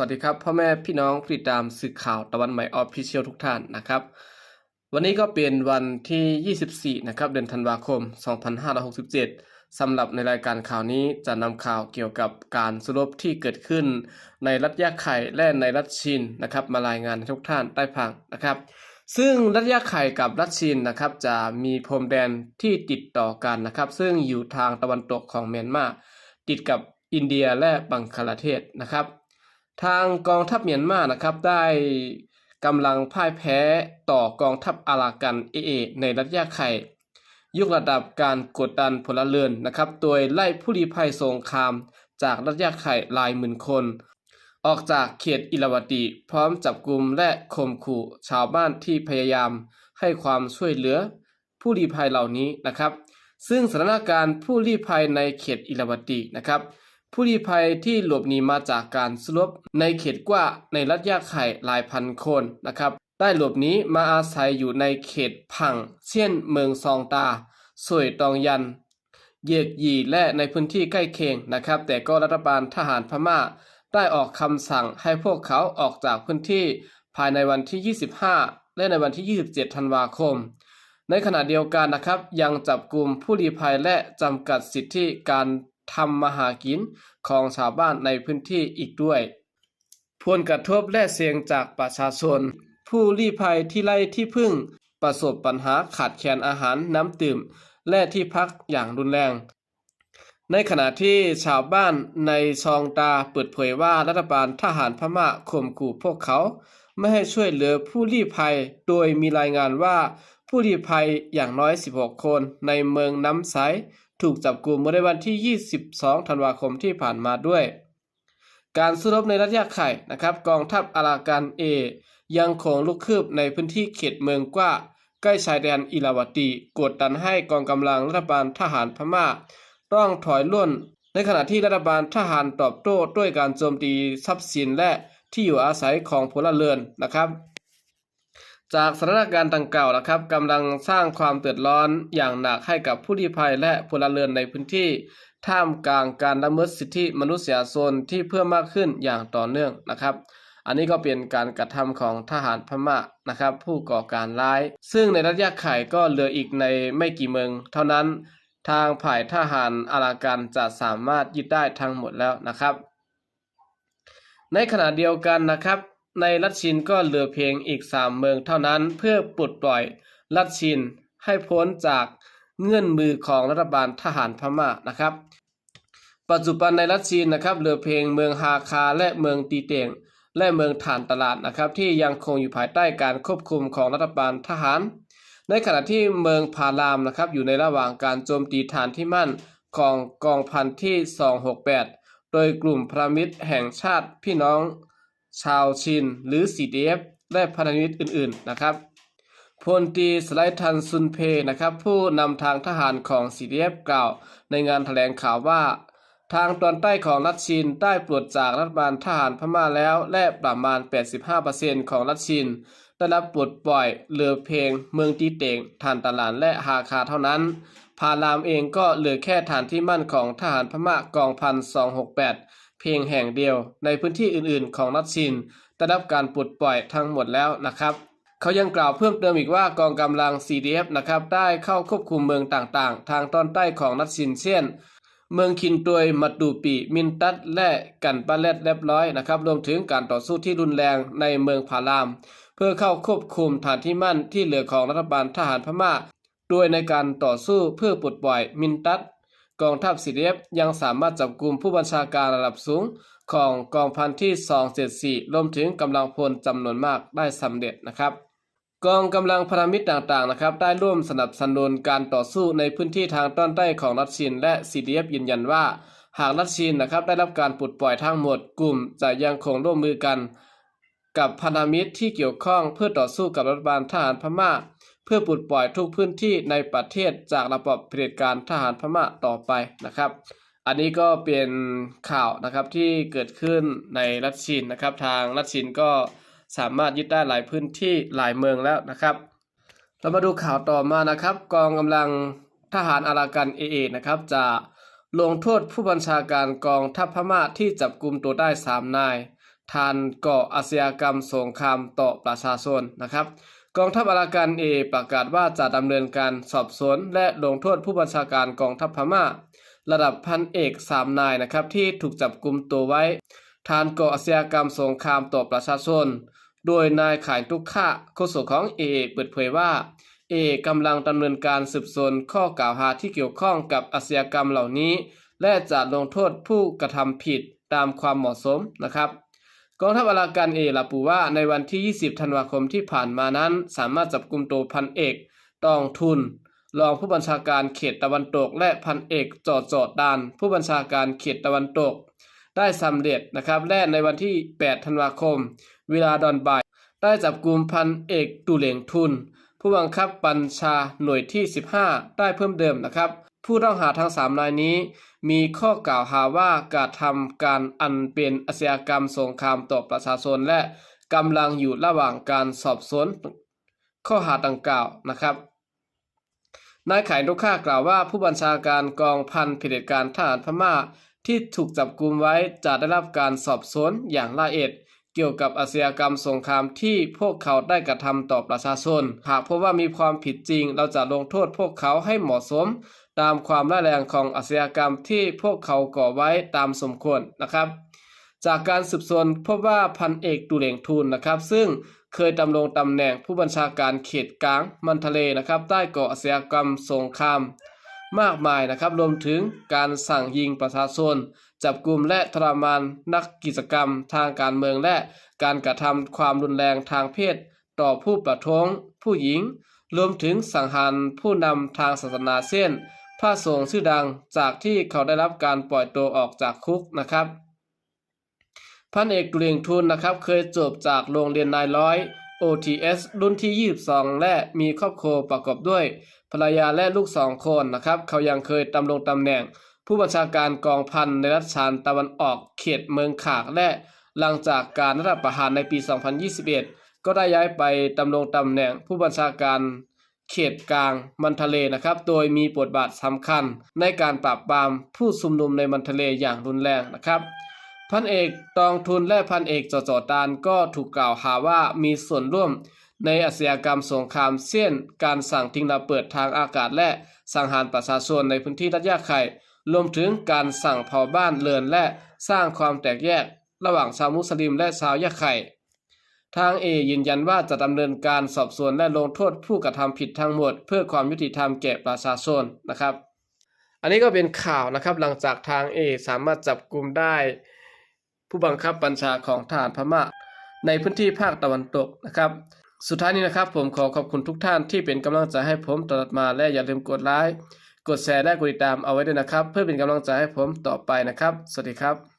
วัสดีครับพ่อแม่พี่น้องติดตามสื่อข่าวตะวันใหม่ออฟฟิเชียลทุกท่านนะครับ วันนี้ก็เป็นวันที่ 24 นะครับ เดือนธันวาคม 2567 สำหรับในรายการข่าวนี้จะนำข่าวเกี่ยวกับการสรุปที่เกิดขึ้น ในรัฐยาไข่และในรัฐชินนะครับ มารายงานให้ทุกท่านได้ฟังนะครับ ซึ่งรัฐยาไข่กับรัฐชินนะครับจะมีพรมแดนที่ติดต่อกันนะครับ ซึ่งอยู่ทางตะวันตกของเมียนมาติดกับอินเดียและบังคลาเทศนะครับ ทางกองทัพเมียนมานะครับได้กำลังพ่ายแพ้ต่อกองทัพอารากันเอเอในรัฐยาไข่ยกระดับการกดดันพลเรือนนะครับ โดยไล่ผู้ลี้ภัยสงคราม จากรัฐยาไข่ลายหมื่นคน ออกจากเขตอิราวดีพร้อมจับกลุ่มและข่มขู่ชาวบ้านที่พยายามให้ความช่วยเหลือผู้ลี้ภัยเหล่านี้นะครับ ซึ่งสถานการณ์ผู้ลี้ภัยในเขตอิราวดีนะครับ ผู้ลี้ภัยที่หลบหนีมาจากการสลบในเขตกว่าในรัฐยาไข่หลายพันคนนะครับได้หลบหนีมาอาศัยอยู่ในเขตพังเช่นเมืองซองตาสวยตองยัน เยกยีและในพื้นที่ใกล้เคียงนะครับ แต่ก็รัฐบาลทหารพม่า ได้ออกคำสั่งให้พวกเขาออกจากพื้นที่ภายในวันที่ 25 และในวันที่ 27 ธันวาคม ในขณะเดียวกันนะครับ ยังจับกลุ่มผู้ลี้ภัยและจำกัดสิทธิการ ทำมาหากินของชาวบ้านในพื้นที่อีกด้วย ผลกระทบและเสียงจากประชาชน ผู้ลี้ภัยที่ไล่ที่พึ่ง ประสบปัญหาขาดแคลนอาหารน้ำดื่มและที่พักอย่างรุนแรง ในขณะที่ชาวบ้านในซองตาเปิดเผยว่ารัฐบาลทหารพม่าข่มขู่พวกเขา ไม่ให้ช่วยเหลือผู้ลี้ภัย โดยมีรายงานว่าผู้ลี้ภัยอย่างน้อย 16 คนในเมืองน้ำใส ถูกจับกลุ่มเมื่อในวันที่ 22 ธันวาคมที่ผ่านมาด้วย การสู้รบในรัฐยาไข่นะครับ กองทัพอารากันเอ ยังคงลุกคืบในพื้นที่เขตเมืองกว่า ใกล้ชายแดนอิราวดีกดดันให้กองกำลังรัฐบาลทหารพม่าต้องถอยล่น ในขณะที่รัฐบาลทหารตอบโต้ด้วยการโจมตีทรัพย์สินและที่อยู่อาศัยของพลเรือนนะครับ จากสถานการณ์ดังกล่าวนะครับกำลังสร้างความเดือดร้อนอย่างหนักให้กับผู้ลี้ภัยและพลเรือนในพื้นที่ ท่ามกลางการละเมิดสิทธิมนุษยชนที่เพิ่มมากขึ้นอย่างต่อเนื่องนะครับ อันนี้ก็เป็นการกระทำของทหารพม่านะครับ ผู้ก่อการร้าย ซึ่งในรัฐยาไข่ก็เหลืออีกในไม่กี่เมืองเท่านั้น ทางฝ่ายทหารอารากันจะสามารถยึดได้ทั้งหมดแล้วนะครับ ในขณะเดียวกันนะครับ ในรัฐชินก็เหลือเพียงอีก3เมืองเท่านั้นเพื่อปลดปล่อยรัฐชินให้พ้นจากเงื่อนมือของรัฐบาลทหารพม่านะครับ ปัจจุบันในรัฐชินนะครับเหลือเพียงเมืองฮาคาและเมืองตีเตียงและเมืองฐานตลาดนะครับ ที่ยังคงอยู่ภายใต้การควบคุมของรัฐบาลทหาร ในขณะที่เมืองพารามนะครับอยู่ในระหว่างการโจมตีฐานที่มั่นของกองพันที่ 268 โดยกลุ่มพระมิตรแห่งชาติพี่น้อง ชาวชิน หรือ CDF และพันธมิตรอื่น ๆ นะครับพลตีสไลทันซุนเพนะครับผู้นำทางทหารของ CDF กล่าว ในงานแถลงข่าวว่า ทางตอนใต้ของรัฐชินได้ปลดจากรัฐบาลทหารพม่าแล้ว และประมาณ 85%ของรัฐชิน ได้รับปลดปล่อยเหลือเพลงเมืองตีเต่งฐานตลาดและฮาคาเท่านั้น พารามเองก็เหลือแค่ฐานที่มั่นของทหารพม่ากองพัน268 เพียงแห่งเดียวในพื้นที่อื่นๆ ของรัฐชินได้รับการปลดปล่อยทั้งหมดแล้วนะครับ เขายังกล่าวเพิ่มเติมอีกว่ากองกำลัง CDF นะครับได้เข้าควบคุมเมืองต่างๆ ทางตอนใต้ของรัฐชินเช่นเมืองคินตวยมัดดูปี มินตัดและกันปาเลตเรียบร้อยนะครับ รวมถึงการต่อสู้ที่รุนแรงในเมืองพาราม เพื่อเข้าควบคุมฐานที่มั่นที่เหลือของรัฐบาลทหารพม่า โดยในการต่อสู้เพื่อปลดปล่อยมินตัด กองทัพซีเดฟยังสามารถจับกลุ่มผู้บัญชาการระดับสูงของกองพันที่ 274 รวมถึงกำลังพลจำนวนมากได้สำเร็จนะครับกองกำลังพันธมิตรต่างๆนะครับได้ร่วมสนับสนุนการต่อสู้ในพื้นที่ทางตอนใต้ของรัสเซียและ CDF ยืนยันว่า หากรัสเซียนะครับได้รับการปลดปล่อยทั้งหมดกลุ่มจะยังคงร่วมมือกัน กับพันธมิตรที่เกี่ยวข้องเพื่อต่อสู้กับรัฐบาลทหารพม่า พื่อปลดปล่อยทุกพื้นที่ในประเทศจากระบบเผด็จการทหารพม่าต่อไปนะครับ อันนี้ก็เป็นข่าวนะครับที่เกิดขึ้นในรัสเซียนะครับ ทางรัสเซียก็สามารถยึดได้หลายพื้นที่หลายเมืองแล้วนะครับ เรามาดูข่าวต่อมานะครับ กองกำลังทหารอารากันเอเอนะครับจะลงโทษผู้บัญชาการกองทัพพม่าที่จับกลุ่มตัวได้ 3 นายทานก่ออาชญากรรมสงครามต่อประชาชนนะครับ กองทัพอากาศเอประกาศว่าจะดำเนินการสอบสวนและลงโทษผู้บัญชาการกองทัพพม่า ระดับพันเอกสามนายนะครับที่ถูกจับกลุมตัวไว้ ฐานก่ออาชญากรรมสงครามต่อประชาชน โดยนายขายทุกข่าโฆษกของเอเปิดเผยว่าเอกำลังดำเนินการสืบสวนข้อกล่าวหาที่เกี่ยวข้องกับอาชญากรรมเหล่านี้ และจะลงโทษผู้กระทำผิดตามความเหมาะสมนะครับ กองทัพอากาศเอระบุว่าในวันที่ 20 ธันวาคมที่ผ่านมานั้น สามารถจับกลุ่มตัวพันเอกตองทุน รองผู้บัญชาการเขตตะวันตก และพันเอกจอดจอดดาน ผู้บัญชาการเขตตะวันตก ได้สำเร็จนะครับและในวันที่ 8 ธันวาคม เวลาดอนบ่าย ได้จับกลุ่มพันเอกตุเหลงทุน ผู้บังคับบัญชาหน่วยที่ 15 ได้เพิ่มเติมนะครับ ผู้ต้องหาทั้ง3รายนี้ มีข้อกล่าวหาว่ากระทำการอันเป็นอาชญากรรมสงครามต่อประชาชนและกำลังอยู่ระหว่างการสอบสวนข้อหาดังกล่าวนะครับนายไข่นกข่ากล่าวว่าผู้บัญชาการกองพันเผด็จการทหารพม่า ที่ถูกจับกุมไว้จะได้รับการสอบสวนอย่างละเอียดเกี่ยวกับอาชญากรรมสงครามที่พวกเขาได้กระทำต่อประชาชน หากพบว่ามีความผิดจริง เราจะลงโทษพวกเขาให้เหมาะสม ตามความร้ายแรงของอาชญากรรมที่พวกเขาก่อไว้ตามสมควรนะครับ จากการสืบสวนพบว่าพันเอกตุเหลงทูลนะครับ ซึ่งเคยดำรงตำแหน่งผู้บัญชาการเขตกลางมันทะเลนะครับใต้ก่ออาชญากรรมสงครามมากมายนะครับรวมถึงการสั่งยิงประชาชน จับกลุ่มและทรมานนักกิจกรรมทางการเมืองและการกระทำความรุนแรงทางเพศ ต่อผู้ประท้วงผู้หญิง รวมถึงสังหารผู้นำทางศาสนาเช่น พระสงฆ์ชื่อดังจากที่เขาได้รับการปล่อยตัวออกจากคุกนะครับพันเอกตุลียงทุนนะครับ เคยจบจากโรงเรียนนายร้อย OTS รุ่นที่ 22 และมีครอบครัวประกอบด้วย ภรรยาและลูกสองคนนะครับ เขายังเคยดำรงตำแหน่ง ผู้บัญชาการกองพันในรัฐชานตะวันออกเขตเมืองขากและหลังจากการรัฐประหารในปี 2021 ก็ได้ย้ายไปดำรงตำแหน่งผู้บัญชาการ เขตกลางมันทะเลนะครับ โดยมีบทบาทสำคัญในการปราบปรามผู้ชุมนุมในมันทะเลอย่างรุนแรงนะครับพันเอกตองทุนและพันเอกจอจอตานก็ถูกกล่าวหาว่ามีส่วนร่วมในอาชญากรรมสงครามเช่นการสั่งทิ้งระเบิดทางอากาศและสังหารประชาชนในพื้นที่รัฐยาไข่รวมถึงการสั่งเผาบ้านเรือนและสร้างความแตกแยก ระหว่างชาวมุสลิมและชาวยาไข่ ทางเอยืนยันว่าจะดำเนินการสอบสวนและลงโทษผู้กระทำผิดทั้งหมด เพื่อความยุติธรรมแก่ประชาชนนะครับ อันนี้ก็เป็นข่าวนะครับหลังจากทางเอสามารถจับกลุ่มได้ ผู้บังคับบัญชาของทหารพม่าในพื้นที่ภาคตะวันตกนะครับ สุดท้ายนี้นะครับ ผมขอขอบคุณทุกท่านที่เป็นกำลังใจให้ผมตลอดมาและอย่าลืมกดไลค์กดแชร์และกดติดตามเอาไว้ด้วยนะครับ เพื่อเป็นกำลังใจให้ผมต่อไปนะครับ สวัสดีครับ